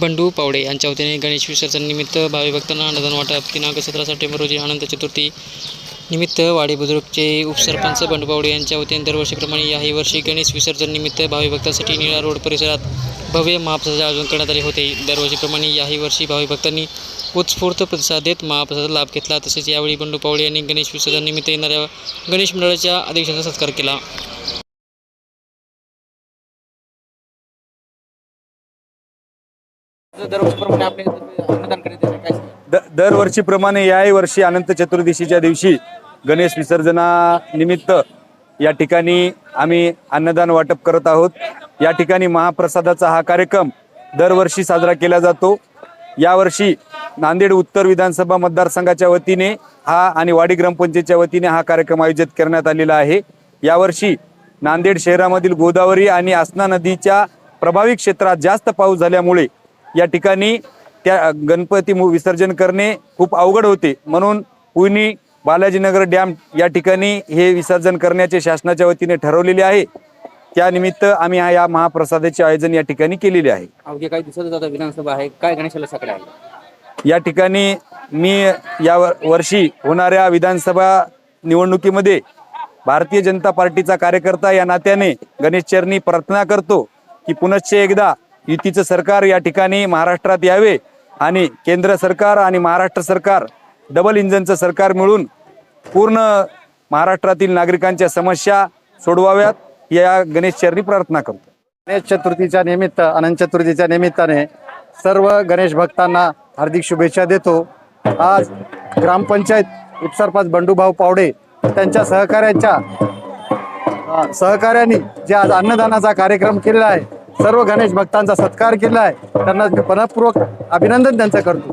बंडू पावडे यांच्या वतीने गणेश विसर्जन निमित्त भावी भक्तांना अन्नदान वाटप. दिनांक सतरा सप्टेंबर रोजी अनंत चतुर्थी निमित्त वाडी बुद्रुकचे उपसरपंच बंडू पावडे यांच्या वतीने दरवर्षीप्रमाणे याही वर्षी गणेश विसर्जननिमित्त भावी भक्तांसाठी निळा रोड परिसरात भव्य महाप्रसाद आयोजन करण्यात आले होते. दरवर्षीप्रमाणे याही वर्षी भावी भक्तांनी उत्स्फूर्त प्रतिसाद देत महाप्रसादाचा लाभ घेतला. तसेच यावेळी बंडू पावडे यांनी गणेश विसर्जननिमित्त येणाऱ्या गणेश मंडळाच्या अध्यक्षांचा सत्कार केला. दरवर्षीप्रमाणे आपले करण्यात येते काय द दरवर्षीप्रमाणे याही वर्षी अनंत चतुर्दशीच्या दिवशी गणेश विसर्जनानिमित्त या ठिकाणी आम्ही अन्नदान वाटप करत आहोत. या ठिकाणी महाप्रसादाचा हा कार्यक्रम दरवर्षी साजरा केला जातो. यावर्षी नांदेड उत्तर विधानसभा मतदारसंघाच्या वतीने हा आणि वाडी ग्रामपंचायतच्या वतीने हा कार्यक्रम आयोजित करण्यात आलेला आहे. यावर्षी नांदेड शहरामधील गोदावरी आणि आसना नदीच्या प्रभावी क्षेत्रात जास्त पाऊस झाल्यामुळे या ठिकाणी त्या गणपती विसर्जन करणे खूप अवघड होते. म्हणून पुणे बालाजीनगर डॅम या ठिकाणी हे विसर्जन करण्याचे शासनाच्या वतीने ठरवलेले आहे. त्यानिमित्त आम्ही हा या महाप्रसादाचे आयोजन या ठिकाणी केलेले आहे. अवघे काही दिवसातच आता विधानसभा आहे. काय गणेशाला सकाळी आहे? या ठिकाणी मी या वर- वर्षी होणाऱ्या विधानसभा निवडणुकीमध्ये भारतीय जनता पार्टीचा कार्यकर्ता या नात्याने गणेश चरणी प्रार्थना करतो की पुनश्च एकदा युतीचं सरकार या ठिकाणी महाराष्ट्रात यावे आणि केंद्र सरकार आणि महाराष्ट्र सरकार डबल इंजनचं सरकार मिळून पूर्ण महाराष्ट्रातील नागरिकांच्या समस्या सोडवाव्यात या गणेश चरणी प्रार्थना करतो. गणेश चतुर्थीच्या निमित्त अनंत चतुर्थीच्या निमित्ताने सर्व गणेश भक्तांना हार्दिक शुभेच्छा देतो. आज ग्रामपंचायत उपसरपंच बंडूभाऊ पावडे त्यांच्या सहकार्यांच्या अ, सहकार्याने जे आज अन्नदानाचा कार्यक्रम केलेला आहे सर्व गणेश भक्तांचा सत्कार केला आहे त्यांना मनपूर्वक अभिनंदन त्यांचं करतो.